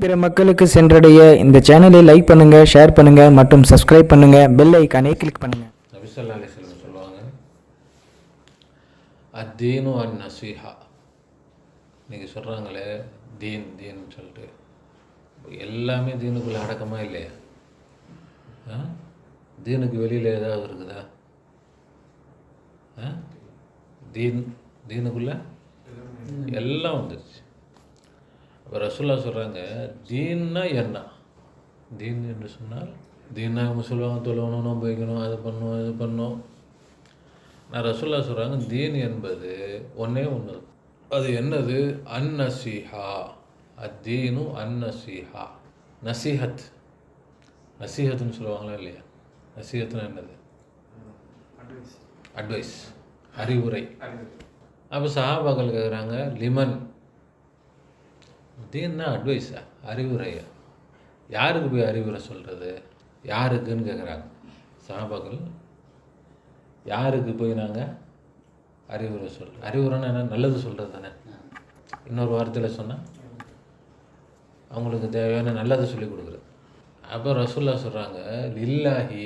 பிற மக்களுக்கு சென்றடைய இந்த சேனலை லைக் பண்ணுங்க ஷேர் பண்ணுங்க மற்றும் சப்ஸ்கிரைப் பண்ணுங்க. பெல் ஐக்கானை கிளிக் பண்ணுங்க. சொல்லுவாங்க அத்தீனு அன் நசீஹா. நீங்கள் சொல்கிறாங்களே தீன் தீன் சொல்லிட்டு. எல்லாமே தீனுக்குள்ளே அடக்கமாக இல்லையா? ஆ? தீனுக்கு வெளியில் ஏதாவது இருக்குதா? ஆ? தீன் தீனுக்குள்ளே? எல்லாம் வந்துருச்சு. அப்போ ரசுல்லா சொல்கிறாங்க தீன்னா என்ன தீன் என்று சொன்னால் தீன்னா அவங்க சொல்லுவாங்க தொழணும் நோன்பு வைக்கணும் அது பண்ணணும் இது பண்ணணும் நான் ரசுல்லா சொல்கிறாங்க தீன் என்பது ஒன்றே ஒன்று அது என்னது? அந்நசீஹா அத்தீனு அந்நசீஹா நசீஹத். நசீஹத்துன்னு சொல்லுவாங்களா இல்லையா? நசீஹத்துன்னு என்னது? அட்வைஸ். அறிவுரை. அப்போ சஹாபாக்கள் கேட்குறாங்க லிமன். தீன்னா அட்வைஸா அறிவுரையா? யாருக்கு போய் அறிவுரை சொல்கிறது யாருக்குன்னு கேட்குறாங்க சஹாபாக்கள் யாருக்கு போய் நாங்கள் அறிவுரை சொல் அறிவுரைன்னா என்ன? நல்லது சொல்கிறது தானே. இன்னொரு வார்த்தையில் சொன்னால் அவங்களுக்கு தேவையான நல்லதை சொல்லி கொடுக்குறது. அப்போ ரசூல்லா சொல்கிறாங்க லில்லாஹி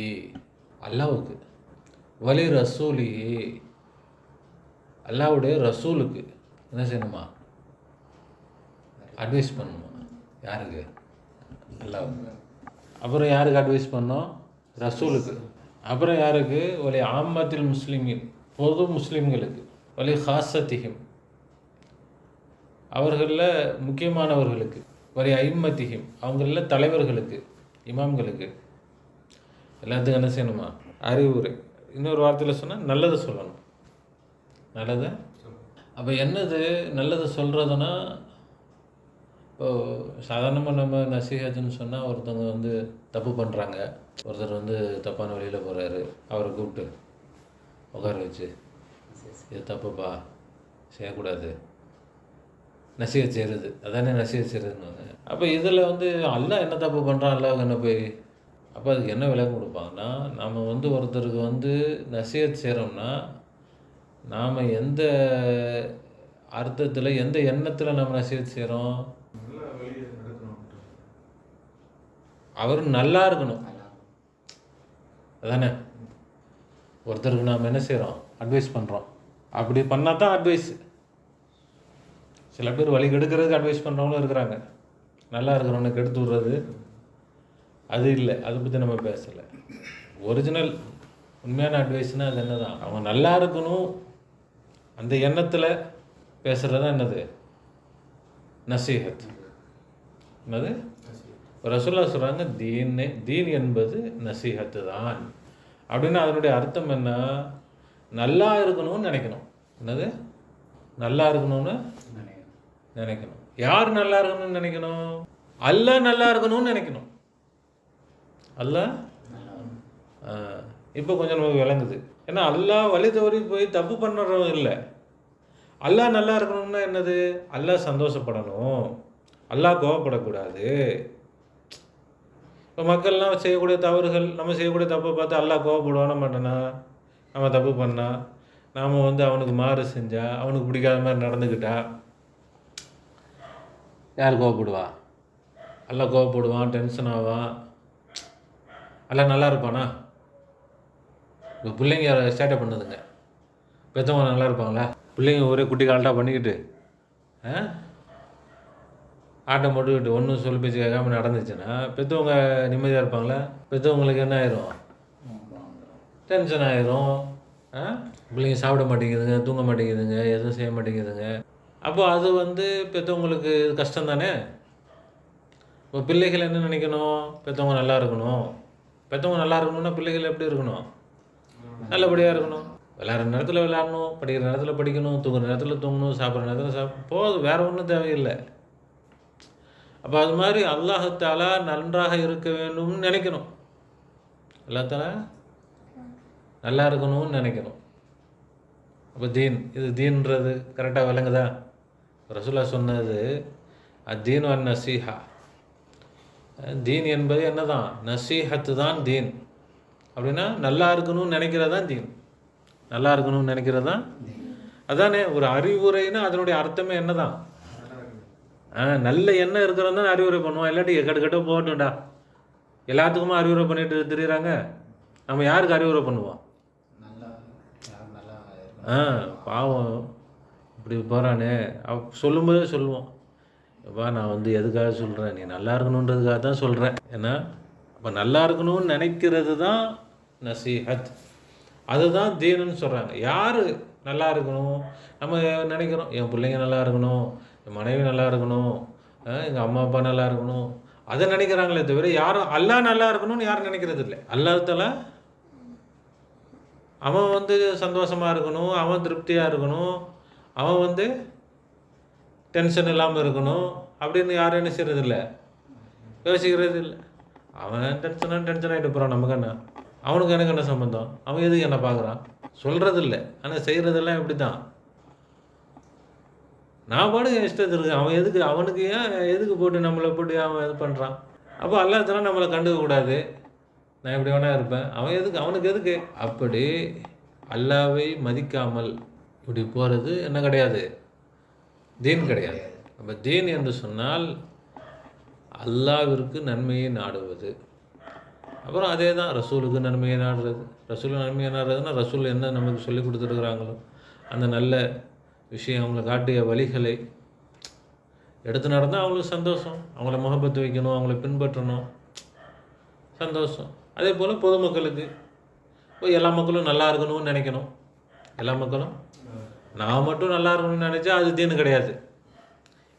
அல்லாவுக்கு. வலி ரசூலி அல்லாவுடைய ரசூலுக்கு. என்ன செய்யணுமா? அட்வைஸ் பண்ணணுமா யாருக்கு? நல்லா அப்புறம் யாருக்கு அட்வைஸ் பண்ணோம்? ரசூலுக்கு. அப்புறம் யாருக்கு? ஒலி ஆமத்தில் முஸ்லிமின் பொது முஸ்லீம்களுக்கு. ஒலி ஹாசத்திகம் அவர்களில் முக்கியமானவர்களுக்கு. ஒலி ஐம்மத்திகம் அவங்களில் தலைவர்களுக்கு இமாம்களுக்கு. எல்லாத்துக்கும் என்ன செய்யணுமா? அறிவுரை இன்னொரு வார்த்தையில் சொன்னால் நல்லதை சொல்லணும். நல்லதை? அப்போ என்னது நல்லதை சொல்கிறதுனா இப்போது சாதாரணமாக நம்ம நசீஹத்துன்னு சொன்னால் ஒருத்தவங்க வந்து தப்பு பண்ணுறாங்க ஒருத்தர் வந்து தப்பான வழியில் போகிறாரு அவரை கூப்பிட்டு உட்கார வச்சு இது தப்புப்பா. செய்யக்கூடாது. நசீக செய்கிறது அதானே நசிக செய்கிறதுன்னு அப்போ இதில் வந்து அல்லாஹ் என்ன தப்பு பண்ணுறான் அல்லாஹ் என்ன போய் அப்போ அதுக்கு என்ன விளக்கம் கொடுப்பாங்கன்னா நாம் வந்து ஒருத்தருக்கு வந்து நசிகத் செய்கிறோம்னா நாம் எந்த அர்த்தத்தில் எந்த எண்ணத்தில் நம்ம நசிகத் செய்கிறோம் அவரும் நல்லா இருக்கணும். அதானே? ஒருத்தருக்கு நாம் என்ன செய்கிறோம் அட்வைஸ் பண்ணுறோம் அப்படி பண்ணால் தான் அட்வைஸ் சில பேர் வழி கெடுக்கிறதுக்கு அட்வைஸ் பண்ணுறவங்களும் இருக்கிறாங்க. நல்லா இருக்கிறவனுக்கு எடுத்து விடுறது அது இல்லை. அதை பற்றி நம்ம பேசலை. ஒரிஜினல் உண்மையான அட்வைஸ்னால் அது என்னதான்? அவங்க நல்லா இருக்கணும். அந்த எண்ணத்தில் பேசுகிறது தான் என்னது? நசீகத். என்னது? ரசுல்லா சொல்கிறாங்க தீன் தீன் என்பது நசீஹத்து தான் அப்படின்னா அதனுடைய அர்த்தம் என்ன? நல்லா இருக்கணும்னு நினைக்கணும். என்னது? நல்லா இருக்கணும்னு நினைக்கணும். யார் நல்லா இருக்கணும்னு நினைக்கணும்? அல்ல நல்லா இருக்கணும்னு நினைக்கணும். அல்ல? இப்போ கொஞ்சம் நமக்கு விளங்குது. ஏன்னா அல்லா வழி தவறி போய் தப்பு பண்ணுறவங்க இல்லை. அல்லா நல்லா இருக்கணும்னா என்னது? அல்லா சந்தோஷப்படணும். அல்லா கோவப்படக்கூடாது. இப்போ மக்கள்லாம் செய்யக்கூடிய தவறுகள் நம்ம செய்யக்கூடிய தப்பை பார்த்து எல்லாம் கோவப்படுவான. மாட்டேனா நம்ம தப்பு பண்ணா நாம் வந்து அவனுக்கு மாறு செஞ்சா அவனுக்கு பிடிக்காத மாதிரி நடந்துக்கிட்டா யார் கோவப்படுவா? எல்லாம் கோவப்படுவான் டென்ஷன் ஆவான் எல்லாம் நல்லா இருப்பானா? இப்போ பிள்ளைங்க ஸ்டார்ட் பண்ணுதுங்க. பெற்றவங்க நல்லா இருப்பாங்களா? பிள்ளைங்க ஒரே குட்டி கால்ட்டாக பண்ணிக்கிட்டு ஆ? ஆட்டம் போட்டுக்கிட்டு ஒன்றும் சொல்லி பேச்சு கேட்காம நடந்துச்சுன்னா பெற்றவங்க நிம்மதியாக இருப்பாங்களே? பெற்றவங்களுக்கு என்ன ஆயிரும்? டென்ஷன் ஆயிரும். பிள்ளைங்க சாப்பிட மாட்டேங்குதுங்க தூங்க மாட்டேங்குதுங்க எதுவும் செய்ய மாட்டேங்குதுங்க. அப்போ அது வந்து பெற்றவங்களுக்கு கஷ்டம் தானே இப்போ பிள்ளைகள் என்ன நினைக்கணும்? பெற்றவங்க நல்லா இருக்கணும். பெற்றவங்க நல்லா இருக்கணும்னா பிள்ளைகள் எப்படி இருக்கணும்? நல்லபடியாக இருக்கணும். விளையாடுற நேரத்தில் விளையாடணும் படிக்கிற நேரத்தில் படிக்கணும் தூங்குற நேரத்தில் தூங்கணும் சாப்பிட்ற நேரத்தில் சாப்பிட போதும் வேறு ஒன்றும் தேவையில்லை. அப்போ அது மாதிரி அல்லாஹத்தாலா நன்றாக இருக்க வேண்டும்னு நினைக்கணும். அல்லாத்தாலா நல்லா இருக்கணும்னு நினைக்கணும். அப்போ தீன் இது தீன்றது கரெக்டாக விளங்குதா? ரசூலா சொன்னது அத்தீன் அன் நசீஹா. தீன் என்பது என்னதான்? நசீஹத்து தான் தீன். அப்படின்னா நல்லா இருக்கணும்னு நினைக்கிறது தான் தீன். நல்லா இருக்கணும்னு நினைக்கிறது தான். அதானே ஒரு அறிவுரைன்னா அதனுடைய அர்த்தமே என்னதான்? ஆ நல்ல எண்ணம் இருக்கிறவன் தான் அறிவுரை பண்ணுவான். இல்லாட்டி கட்டு கட்ட போகட்டும்டா. எல்லாத்துக்குமா அறிவுரை பண்ணிட்டு திரியிறாங்க. நம்ம யாருக்கு அறிவுரை பண்ணுவோம். ஆ பாவம். இப்படி போகிறானே அவ சொல்லும்போதே சொல்லுவோம். எப்பா நான் வந்து எதுக்காக சொல்கிறேன் நீ நல்லா இருக்கணுன்றதுக்காக தான் சொல்கிறேன் ஏன்னா அப்போ நல்லா இருக்கணும்னு நினைக்கிறது தான் நசீஹத். அதுதான் தீனுன்னு சொல்கிறாங்க யார் நல்லா இருக்கணும்? நம்ம நினைக்கிறோம் என் பிள்ளைங்க நல்லா இருக்கணும். என் மனைவி நல்லா இருக்கணும். எங்கள் அம்மா அப்பா நல்லா இருக்கணும். அதை நினைக்கிறாங்களே தவிர யாரும் அல்லா நல்லா இருக்கணும்னு யாரும் நினைக்கிறது இல்லை. அல்லாஹால அவன் வந்து சந்தோஷமாக இருக்கணும் அவன் திருப்தியாக இருக்கணும் அவன் வந்து டென்ஷன் இல்லாமல் இருக்கணும் அப்படின்னு யாரும் என்ன செய்கிறது இல்லை. யோசிக்கிறது இல்லை. அவன் டென்ஷனாக டென்ஷன் ஆகிட்டு போகிறான் நமக்கு என்ன? அவனுக்கு எனக்கு என்ன சம்மந்தம் அவன் எதுக்கு என்ன பார்க்குறான்? சொல்கிறது இல்லை. ஆனால் செய்கிறதெல்லாம் இப்படி தான் நான் பாடு என் இஷ்டத்து அவன் எதுக்கு அவனுக்கு ஏன் எதுக்கு போட்டு நம்மளை போட்டு அவன் இது பண்ணுறான் அப்போ அல்லாத்தெல்லாம் நம்மளை கண்டுக்க கூடாது. நான் எப்படி வேணா இருப்பேன். அவன் எதுக்கு அவனுக்கு எதுக்கு? அப்படி அல்லாவை மதிக்காமல் இப்படி போகிறது என்ன கிடையாது? தீன் கிடையாது. அப்போ தீன் என்று சொன்னால் அல்லாவிற்கு நன்மையை நாடுவது. அப்புறம் அதே தான் ரசூலுக்கு நன்மையை நாடுறது. ரசூல் நன்மையை நாடுறதுன்னா ரசூல் என்ன நமக்கு சொல்லி கொடுத்துருக்குறாங்களோ அந்த நல்ல விஷயம் அவங்களை காட்டிய வழிகளை. எடுத்து நடந்தால் அவங்களுக்கு சந்தோஷம். அவங்கள முகப்பத்து வைக்கணும் அவங்கள பின்பற்றணும். சந்தோஷம். அதே போல் பொதுமக்களுக்கு. இப்போ எல்லா மக்களும் நல்லா இருக்கணும்னு நினைக்கணும். எல்லா மக்களும்? நான் மட்டும் நல்லா இருக்கணும்னு நினச்சா அது தீனு கிடையாது.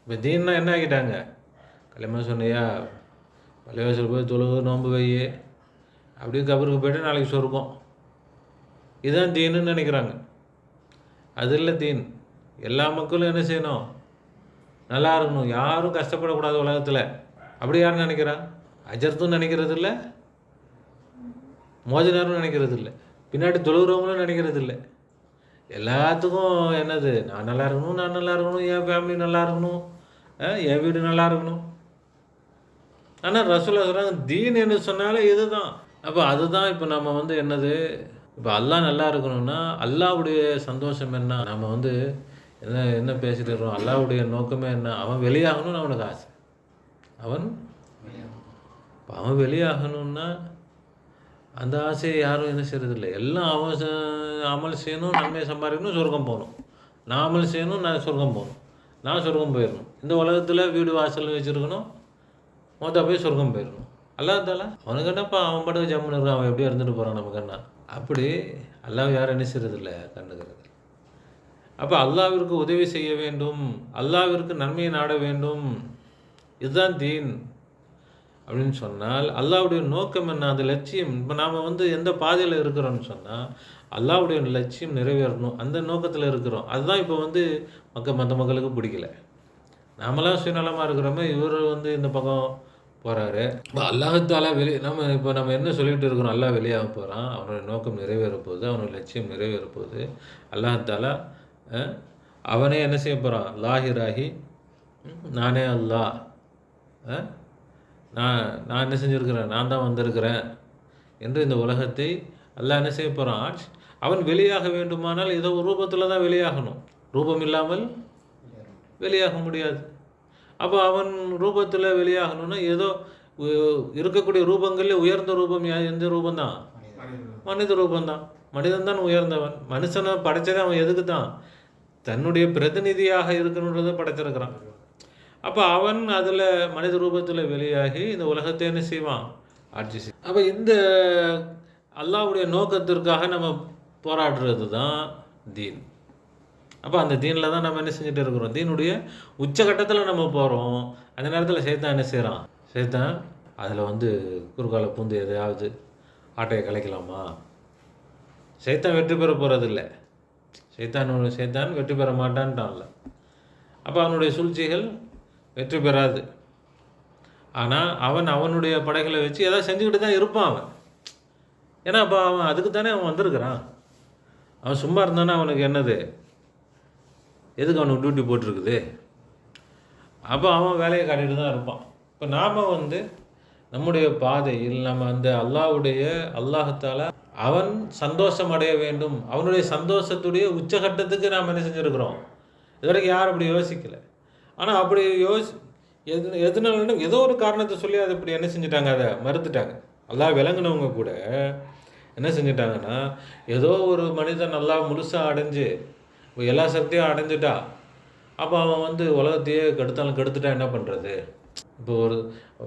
இப்போ தீன்னா என்ன ஆக்கிட்டாங்க? கல்யாணம் சொன்னையா பள்ளிவாசல் போய் தொழுவு நோம்பு வை அப்படியே கபருக்கு போய்ட்டு நாளைக்கு சொருக்கும். இதுதான் தீனுன்னு நினைக்கிறாங்க. அது இல்லை தீன். எல்லா மக்களும் என்ன செய்யணும்? நல்லா இருக்கணும். யாரும் கஷ்டப்படக்கூடாது உலகத்தில். அப்படி யாரும் நினைக்கிறா? அஜர்த்தும் நினைக்கிறது இல்லை மோஜனாரும் நினைக்கிறது இல்லை பின்னாடி தொழுகிறவங்களும் நினைக்கிறது இல்லை எல்லாத்துக்கும் என்னது? நான் நல்லா இருக்கணும் நான் நல்லா இருக்கணும் என் ஃபேமிலி நல்லா இருக்கணும் என் வீடு நல்லா இருக்கணும். ஆனால் ரசூலா சொல்கிறாங்க தீன் என்று சொன்னாலே இதுதான். அப்போ அதுதான் இப்போ நம்ம வந்து என்னது? இப்போ அல்லாஹ் நல்லா இருக்கணும்னா அல்லாவுடைய சந்தோஷம் என்ன? நம்ம வந்து என்ன என்ன பேசிட்டு இருக்கோம் அல்லாவுடைய நோக்கமே என்ன? அவன் வெளியாகணும்னு அவனுக்கு ஆசை. அவன் இப்போ அவன் வெளியாகணும்னா அந்த ஆசையை யாரும் என்ன செய்யறதில்லை எல்லாம் அவன் அமல் செய்யணும் நன்மையை சம்பாதிக்கணும் சொர்க்கம் போகணும். நான் அமல் செய்யணும் நான் சொர்க்கம் போகணும். நான் சொர்க்கம் போயிடணும். இந்த உலகத்தில் வீடு வாசல் வச்சுருக்கணும் மொத்தம் போய் சொர்க்கம் போயிடணும். அல்லாதால அவனுக்கு என்னப்பா அவன் பாட்டுக்கு ஜம்முன்னு இருக்கான். அவன் எப்படியும் இருந்துட்டு போகிறான் நமக்கு என்ன அப்படி அல்லாஹ் யாரும் என்ன செய்யறதில்லை கண்டுக்கிறது அப்போ அல்லாவிற்கு உதவி செய்ய வேண்டும் அல்லாவிற்கு நன்மையை நாட வேண்டும். இதுதான் தீன் அப்படின்னு சொன்னால் அல்லாவுடைய நோக்கம் என்ன? அந்த லட்சியம். இப்போ நாம் வந்து எந்த பாதையில் இருக்கிறோம்னு சொன்னால் அல்லாவுடைய லட்சியம் நிறைவேறணும். அந்த நோக்கத்தில் இருக்கிறோம். அதுதான் இப்போ வந்து மக்கள் மற்ற மக்களுக்கு பிடிக்கல. நாமெல்லாம் சுயநலமாக இருக்கிறோமே இவர் வந்து இந்த பக்கம் போகிறாரு இப்போ அல்லாஹத்தாலா வெளியே நம்ம இப்போ நம்ம என்ன சொல்லிகிட்டு இருக்கிறோம்? அல்லாஹ் வெளியாக போகிறான் அவனுடைய நோக்கம் நிறைவேற போகுது லட்சியம் நிறைவேற போகுது. அல்லாஹத்தாலா அவனே என்ன செய்ய போகிறான் லாஹிராகி நானே அல்லாஹ். அஹ், நான் நான் என்ன செஞ்சுருக்கிறேன்? நான் தான் வந்திருக்கிறேன் என்று இந்த உலகத்தை அல்லாஹ் என்ன செய்ய போகிறான் அவன் வெளியாக வேண்டுமானால் ஏதோ ஒரு ரூபத்தில் தான் வெளியாகணும். ரூபம் இல்லாமல் வெளியாக முடியாது. அப்போ அவன் ரூபத்தில் வெளியாகணும்னா ஏதோ இருக்கக்கூடிய ரூபங்களில் உயர்ந்த ரூபம் எந்த ரூபந்தான் மனித ரூபந்தான் மனிதன் தான் உயர்ந்தவன். மனுஷனை படைச்சதே அவன் எதுக்கு தான்? தன்னுடைய பிரதிநிதியாக இருக்கணுன்றதை படைத்திருக்கிறான். அப்போ அவன் அதில் மனித ரூபத்தில் வெளியாகி இந்த உலகத்தை என்ன செய்வான்? ஆட்சி செய் அப்போ இந்த அல்லாஹ்வுடைய நோக்கத்திற்காக நம்ம போராடுறது தான். தீன் அப்போ அந்த தீனில் தான் நம்ம என்ன செஞ்சுட்டு இருக்கிறோம்? தீனுடைய உச்சகட்டத்தில் நம்ம போகிறோம் அந்த நேரத்தில் சேத்தான் என்ன செய்கிறான் சேத்தான் அதில் வந்து குறுக்கால பூந்து எதையாவது ஆட்டையை கலைக்கலாமா? சைத்தான் வெற்றி பெற போகிறதில்ல சைத்தான் சைத்தான் வெற்றி பெற மாட்டான்ட்டான்ல. அப்போ அவனுடைய சூழ்ச்சிகள் வெற்றி பெறாது. ஆனால் அவன் அவனுடைய படைகளை வச்சு ஏதாவது செஞ்சுக்கிட்டு தான் இருப்பான் அவன். ஏன்னா அப்போ அவன் அதுக்கு தானே அவன் வந்திருக்கிறான். அவன் சும்மா இருந்தானா அவனுக்கு என்னது? எதுக்கு அவனுக்கு டியூட்டி போட்டிருக்குது? அப்போ அவன் வேலையை காட்டிட்டு தான் இருப்பான். இப்போ நாம் வந்து நம்முடைய பாதையில் நம்ம அந்த அல்லாஹ்வுடைய அல்லாஹத்தால அவன் சந்தோஷம் அடைய வேண்டும். அவனுடைய சந்தோஷத்துடைய உச்சகட்டத்துக்கு நாம் என்ன செஞ்சுருக்கிறோம்? இது வரைக்கும் யாரும் அப்படி யோசிக்கல. ஆனால் அப்படி யோசி எது எதுனாலும் ஏதோ ஒரு காரணத்தை சொல்லி அதை இப்படி என்ன செஞ்சுட்டாங்க அதை மறுத்துட்டாங்க. அல்லாஹ் விளங்குனவங்க கூட என்ன செஞ்சிட்டாங்கன்னா ஏதோ ஒரு மனிதன் நல்லா முழுசாக அடைஞ்சு எல்லா சக்தியும் அடைஞ்சிட்டா அப்போ அவன் வந்து உலகத்தையே கெடுத்தாலும் கெடுத்துட்டா என்ன பண்ணுறது இப்போ ஒரு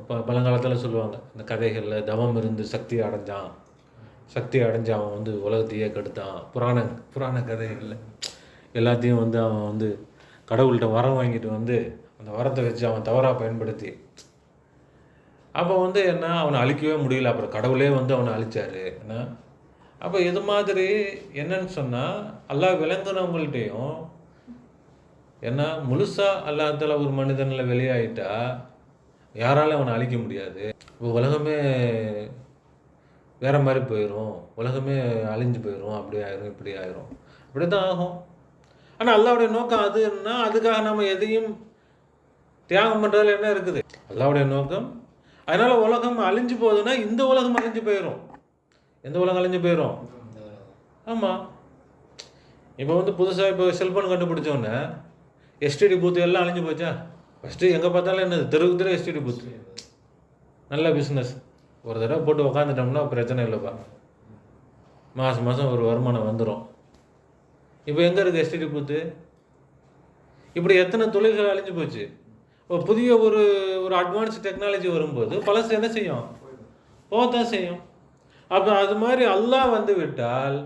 ப பழங்காலத்தில் சொல்லுவாங்க இந்த கதைகளில் தவம் இருந்து சக்தி அடைஞ்சான். சக்தி அடைஞ்சு அவன் வந்து உலகத்தையே கெடுத்தான். புராண புராண கதைகளில் எல்லாத்தையும் வந்து அவன் வந்து கடவுள்கிட்ட வரம் வாங்கிட்டு வந்து அந்த வரத்தை வச்சு அவன் தவறாக பயன்படுத்தி. அப்போ வந்து என்ன அவனை அழிக்கவே முடியல. அப்புறம் கடவுளே வந்து அவனை அழிச்சாரு. என்ன? அப்போ இது மாதிரி என்னன்னு சொன்னால் எல்லா விளங்குனவங்கள்ட்டையும் என்ன முழுசாக அல்லாத்தால ஒரு மனிதனில் வெளியாயிட்டா யாராலும் அவனை அழிக்க முடியாது. இப்போ உலகமே வேற மாதிரி போயிடும் உலகமே அழிஞ்சு போயிடும் அப்படி ஆயிரும் இப்படி ஆயிரும். இப்படி தான் ஆகும். ஆனால் அல்லாவுடைய நோக்கம் அதுன்னா அதுக்காக நம்ம எதையும் தியாகம் பண்ணுறதுல என்ன இருக்குது? அல்லாவுடைய நோக்கம் அதனால உலகம் அழிஞ்சு போகுதுன்னா இந்த உலகம் அழிஞ்சு போயிடும் எந்த உலகம் அழிஞ்சு போயிடும் ஆமாம் இப்போ வந்து புதுசாக இப்போ செல்ஃபோன் கண்டுபிடிச்சோன்னே எஸ்டிடி பூத்து எல்லாம் அழிஞ்சு போச்சா? ஃபஸ்ட்டு எங்கே பார்த்தாலும் என்னது? தெருவுக்கு தெரு எஸ்டிடி பூத்து நல்ல பிஸ்னஸ் ஒரு தடவை போட்டு உக்காந்துட்டோம்னா பிரச்சனை இல்லைப்பா. மாதம் மாதம் ஒரு வருமானம் வந்துடும் இப்போ எங்கே இருக்குது எஸ்டிடி பூத்து இப்படி எத்தனை தொழில்கள் அழிஞ்சு போச்சு? இப்போ புதிய ஒரு ஒரு அட்வான்ஸ் டெக்னாலஜி வரும்போது பழசு என்ன செய்யும்? போகத்தான் செய்யும். அப்போ அது மாதிரி எல்லாம் வந்து விட்டால்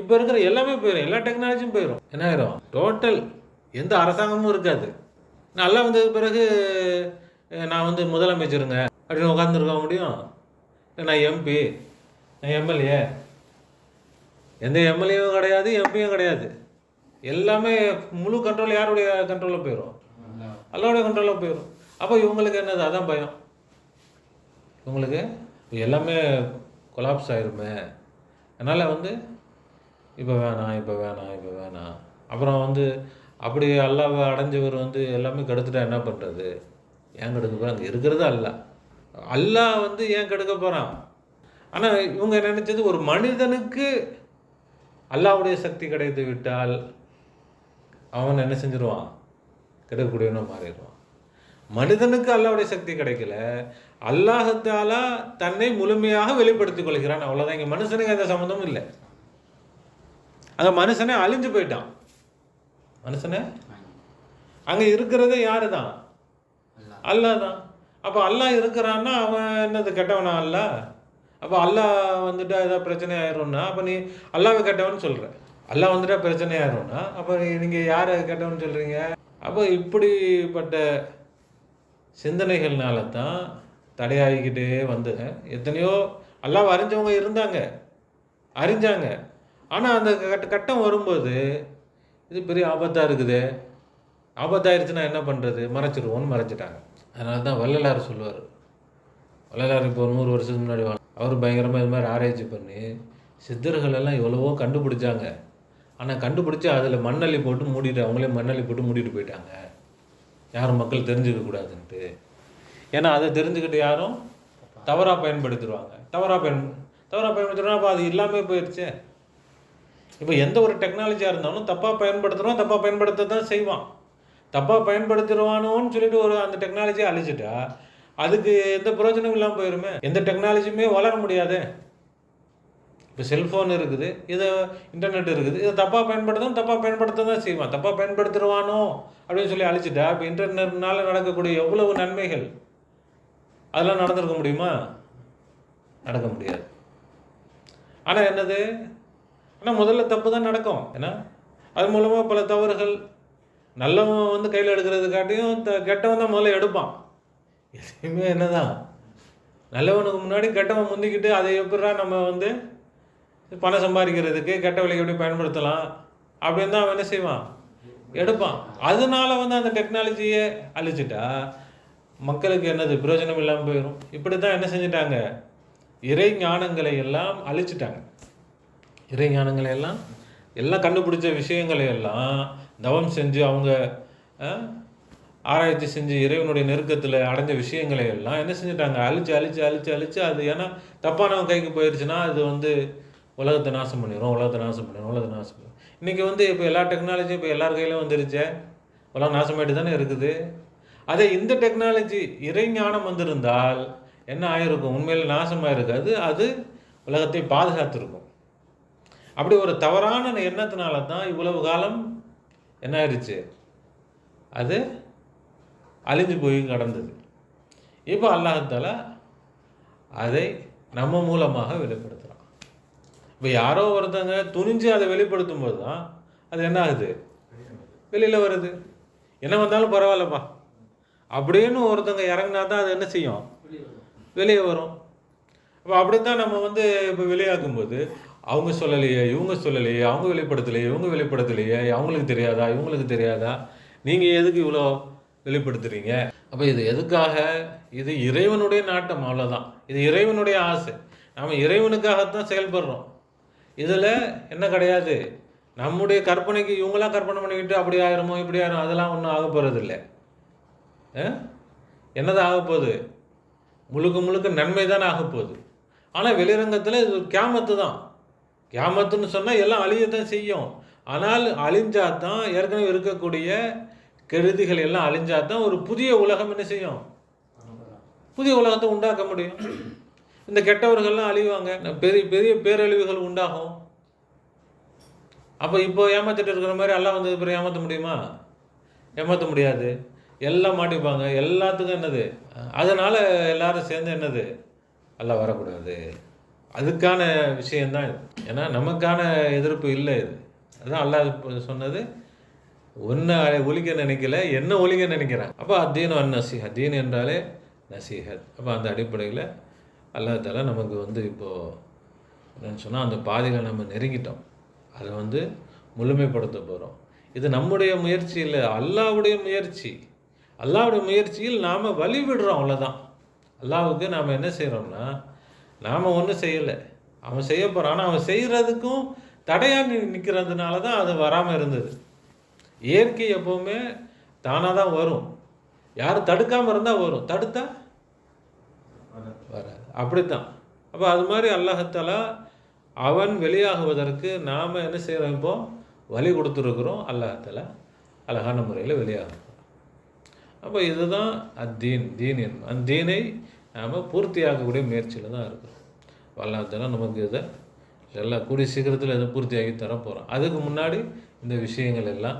இப்போ இருக்கிற எல்லாமே போயிடும் எல்லா டெக்னாலஜியும் போயிடும் என்ன ஆயிரும்? டோட்டல் எந்த அரசாங்கமும் இருக்காது. நல்லா வந்தது வந்ததுக்கு பிறகு நான் வந்து முதலமைச்சருங்க. அப்படின்னு உட்காந்துருக்க முடியும். நான் எம்பி நான் எம்எல்ஏ எந்த எம்எல்ஏவும் கிடையாது எம்பியும் கிடையாது. எல்லாமே முழு கண்ட்ரோல் யாருடைய கண்ட்ரோலில் போயிடும் நல்லா அல்லாவுடைய கண்ட்ரோலில் போயிடும் அப்போ இவங்களுக்கு என்னது? அதான் பயம். இவங்களுக்கு எல்லாமே கொலாப்ஸ் ஆயிருமே. அதனால் வந்து இப்போ வேணாம் இப்போ வேணாம் இப்போ வேணாம். அப்புறம் வந்து அப்படி அல்லாவை அடைஞ்சவர் வந்து எல்லாமே கெடுத்துட்டா என்ன பண்ணுறது ஏன் கெடுக்க போகிறான் அங்கே இருக்கிறது அல்ல அல்லாஹ் வந்து ஏன் கெடுக்க போகிறான் ஆனால் இவங்க நினச்சது? ஒரு மனிதனுக்கு அல்லாவுடைய சக்தி கிடைத்து விட்டால் அவன் என்ன செஞ்சிருவான்? கெடுக்கக்கூடியவனா மாறிடுவான். மனிதனுக்கு அல்லாவுடைய சக்தி கிடைக்கல. அல்லாஹத்தாலா தன்னை முழுமையாக வெளிப்படுத்திக் கொள்கிறான். அவ்வளோதான் இங்கே மனுஷனுக்கு எந்த சம்மந்தமும் இல்லை. அங்கே மனுஷனே அழிஞ்சு போயிட்டான். மனுஷனே? அங்கே இருக்கிறதே யாரு தான் அல்லா அல்லாஹ் தான் அப்போ அல்லாஹ் இருக்கிறான்னா அவன் என்னது கெட்டவனா அல்ல? அப்போ அல்லாஹ் வந்துட்டா ஏதாவது பிரச்சனை ஆயிரும்னா அப்போ நீ அல்லாவை கெட்டவன் சொல்கிற அல்லாஹ் வந்துட்டா பிரச்சனை ஆயிரும்னா அப்போ நீங்கள் யாரை கெட்டவன் சொல்கிறீங்க அப்போ இப்படிப்பட்ட சிந்தனைகள்னால தான் தடையாகிக்கிட்டே வந்தது எத்தனையோ அல்லாஹ் அறிஞ்சவங்க இருந்தாங்க. அறிஞ்சாங்க. ஆனால் அந்த கட்ட கட்டம் வரும்போது இது பெரிய ஆபத்தாக இருக்குது. ஆபத்தாயிருச்சுன்னா என்ன பண்ணுறது மறைச்சிருவோன்னு மறைச்சிட்டாங்க. அதனால தான் வள்ளலார் சொல்லுவார். வள்ளலார் இப்போ ஒரு நூறு வருஷத்துக்கு முன்னாடி அவர் பயங்கரமாக இது மாதிரி ஆராய்ச்சி பண்ணி சித்தர்கள் எல்லாம் எவ்வளவோ கண்டுபிடிச்சாங்க. ஆனால் கண்டுபிடிச்சி அதில் மண்ணள்ளி போட்டு மூடிட்டு அவங்களே மண்ணள்ளி போட்டு மூடிட்டு போயிட்டாங்க. யாரும் மக்கள் தெரிஞ்சுக்கக்கூடாதுன்ட்டு ஏன்னா அதை தெரிஞ்சுக்கிட்டு யாரும் தவறாக பயன்படுத்திடுவாங்க. தவறாக பயன் தவறாக பயன்படுத்துகிறோம் அப்போ அது இல்லாமல் போயிடுச்சே இப்போ எந்த ஒரு டெக்னாலஜியாக இருந்தாலும் தப்பாக பயன்படுத்துகிறோம் தப்பாக பயன்படுத்த தான் செய்வான். தப்பாக பயன்படுத்திடுவானோன்னு சொல்லிட்டு ஒரு அந்த டெக்னாலஜியை அழிச்சிட்டா அதுக்கு எந்த பிரயோஜனமும் இல்லாமல் போயிருமே. எந்த டெக்னாலஜியுமே வளர முடியாது. இப்போ செல்ஃபோன் இருக்குது இதை இன்டர்நெட் இருக்குது இதை தப்பாக பயன்படுத்தும் தப்பாக பயன்படுத்த தான் செய்வான். தப்பாக பயன்படுத்திடுவானோ அப்படின்னு சொல்லி அழிச்சிட்டா இப்போ இன்டர்நெட்னால நடக்கக்கூடிய எவ்வளவு நன்மைகள்? அதெல்லாம் நடந்திருக்க முடியுமா? நடக்க முடியாது. ஆனால் என்னது? ஆனால் முதல்ல தப்பு தான் நடக்கும். ஏன்னா அது மூலமாக பல தவறுகள் நல்லவன் வந்து கையில் எடுக்கிறதுக்காட்டியும் த கெட்டவன் தான் முதல்ல எடுப்பான். எதுவுமே என்னதான். நல்லவனுக்கு முன்னாடி கெட்டவன் முந்திக்கிட்டு அதை எப்படா நம்ம வந்து பணம் சம்பாதிக்கிறதுக்கு கெட்ட விலைக்கு எப்படி பயன்படுத்தலாம்? அப்படின்னு தான் அவன் என்ன செய்வான்? எடுப்பான். அதனால வந்து அந்த டெக்னாலஜியை அழிச்சிட்டா மக்களுக்கு என்னது பிரயோஜனம் இல்லாமல் போயிடும் இப்படி தான் என்ன செஞ்சிட்டாங்க? இறை ஞானங்களை எல்லாம் அழிச்சிட்டாங்க. இறைஞானங்களை எல்லாம் எல்லாம் கண்டுபிடிச்ச விஷயங்களை எல்லாம் தவம் செஞ்சு அவங்க ஆராய்ச்சி செஞ்சு இறைவனுடைய நெருக்கத்தில் அடைஞ்ச விஷயங்களை எல்லாம் என்ன செஞ்சிட்டாங்க? அழிச்சு அழிச்சு அழிச்சு அழிச்சு அது ஏன்னா தப்பானவன் கைக்கு போயிடுச்சுன்னா அது வந்து உலகத்தை நாசம் பண்ணிடும் உலகத்தை நாசம் பண்ணிடும் உலகத்தை நாசம் பண்ணிடும் இன்றைக்கி வந்து இப்போ எல்லா டெக்னாலஜியும் இப்போ எல்லார் கையிலும் வந்துருச்சே. உலகம் நாசமாயிட்டு தானே இருக்குது. அதே இந்த டெக்னாலஜி இறைஞானம் வந்திருந்தால் என்ன ஆயிருக்கும்? உண்மையில் நாசமாக இருக்காது அது உலகத்தை பாதுகாத்திருக்கும். அப்படி ஒரு தவறான எண்ணத்தினால தான் இவ்வளவு காலம் என்ன ஆயிடுச்சு? அது அழிஞ்சு போய் கடந்தது. இப்போ அல்லாஹால அதை நம்ம மூலமாக வெளிப்படுத்துகிறான் இப்போ யாரோ ஒருத்தங்க துணிஞ்சு அதை வெளிப்படுத்தும் போது தான் அது என்ன ஆகுது? வெளியில் வருது. என்ன வந்தாலும் பரவாயில்லப்பா. அப்படின்னு ஒருத்தங்க இறங்கினா தான் அது என்ன செய்யும்? வெளியே வரும். இப்போ அப்படி தான் நம்ம வந்து இப்போ வெளியாகும்போது அவங்க சொல்லலையே இவங்க சொல்லலையே அவங்க வெளிப்படுத்தலையே இவங்க வெளிப்படுத்தலையே அவங்களுக்கு தெரியாதா இவங்களுக்கு தெரியாதா? நீங்கள் எதுக்கு இவ்வளோ வெளிப்படுத்துறீங்க? அப்போ இது எதுக்காக? இது இறைவனுடைய நாட்டம் அவ்வளோதான் இது இறைவனுடைய ஆசை. நாம் இறைவனுக்காகத்தான் செயல்படுறோம். இதில் என்ன கிடையாது? நம்முடைய கற்பனைக்கு இவங்களாம் கற்பனை பண்ணிக்கிட்டு அப்படி ஆயிரமோ இப்படி ஆயிரும் அதெல்லாம் ஒன்றும் ஆக போகிறது இல்லை என்னது ஆக போகுது? முழுக்க முழுக்க நன்மை தானே ஆக போகுது. ஆனால் வெளிரங்கத்தில் இது கேமத்து தான் கியாமத்துன்னு சொன்னால் எல்லாம் அழியத்தான் செய்யும். ஆனால் அழிஞ்சாதான் தான் ஏற்கனவே இருக்கக்கூடிய கெருதிகள் எல்லாம் அழிஞ்சாதான் தான் ஒரு புதிய உலகம் என்ன செய்யும்? புதிய உலகத்தை உண்டாக்க முடியும். இந்த கெட்டவர்கள்லாம் அழிவாங்க. பெரிய பெரிய பேரழிவுகள் உண்டாகும். அப்போ இப்போ ஏமாத்திட்டு இருக்கிற மாதிரி எல்லாம் வந்து பிறகு ஏமாற்ற முடியுமா? ஏமாற்ற முடியாது. எல்லாம் மாட்டிப்பாங்க. எல்லாத்துக்கும் என்னது? அதனால் எல்லாரும் சேர்ந்து என்னது? எல்லாம் வரக்கூடாது. அதுக்கான விஷயந்தான் இது. ஏன்னா நமக்கான எதிர்ப்பு இல்லை இது. அதுதான் அல்லாஹ் சொன்னது ஒன்றை ஒழிக்க நினைக்கல என்ன ஒழிக்க நினைக்கிறான்? அப்போ அத்தீன் அன் நசீஹத் தீன் என்றாலே நசீஹத் அப்போ அந்த அடிப்படையில் அல்லாஹ் நமக்கு வந்து இப்போது என்னென்னு சொன்னால் அந்த பாதையில் நம்ம நெருங்கிட்டோம். அதை வந்து முழுமைப்படுத்த போகிறோம் இது நம்முடைய முயற்சி இல்லை அல்லாஹ்வுடைய முயற்சி. அல்லாஹ்வுடைய முயற்சியில் நாம் வழி விடுறோம் அவ்வளோதான் அல்லாவுக்கு நாம் என்ன செய்கிறோம்னா நாம் ஒன்றும் செய்யலை. அவன் செய்ய போகிறான் ஆனால் அவன் செய்கிறதுக்கும் தடையாக நி நிற்கிறதுனால தான் அது வராமல் இருந்தது. இயற்கை எப்போவுமே தானாக தான் வரும். யாரும் தடுக்காமல் இருந்தால் வரும். தடுத்தா வராது. அப்படித்தான். அப்போ அது மாதிரி அல்லாஹத்தாலா அவன் வெளியாகுவதற்கு நாம் என்ன செய்கிறோம் இப்போ? வழி கொடுத்துருக்குறோம் அல்லாஹத்தாலா அழகான முறையில் வெளியாகும் அப்போ இதுதான் அத்தீன் தீன் அந்த தீனை நாம் பூர்த்தியாகக்கூடிய முயற்சியில் தான் இருக்கிறோம். அல்லாஹத்தாலா நமக்கு இதை எல்லாம் கூடிய சீக்கிரத்தில் இதை பூர்த்தியாகி தர போகிறோம் அதுக்கு முன்னாடி இந்த விஷயங்கள் எல்லாம்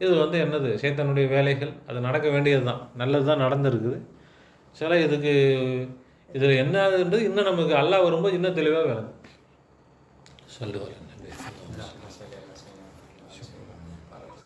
இது வந்து என்னது சேத்தனுடைய வேலைகள் அது நடக்க வேண்டியது தான். நல்லது தான் நடந்திருக்குது. சில இதுக்கு இதில் என்னதுன்றது இன்னும் நமக்கு அல்லாஹ் வரும்போது இன்னும் தெளிவாக வேணும் சொல்லுவாங்க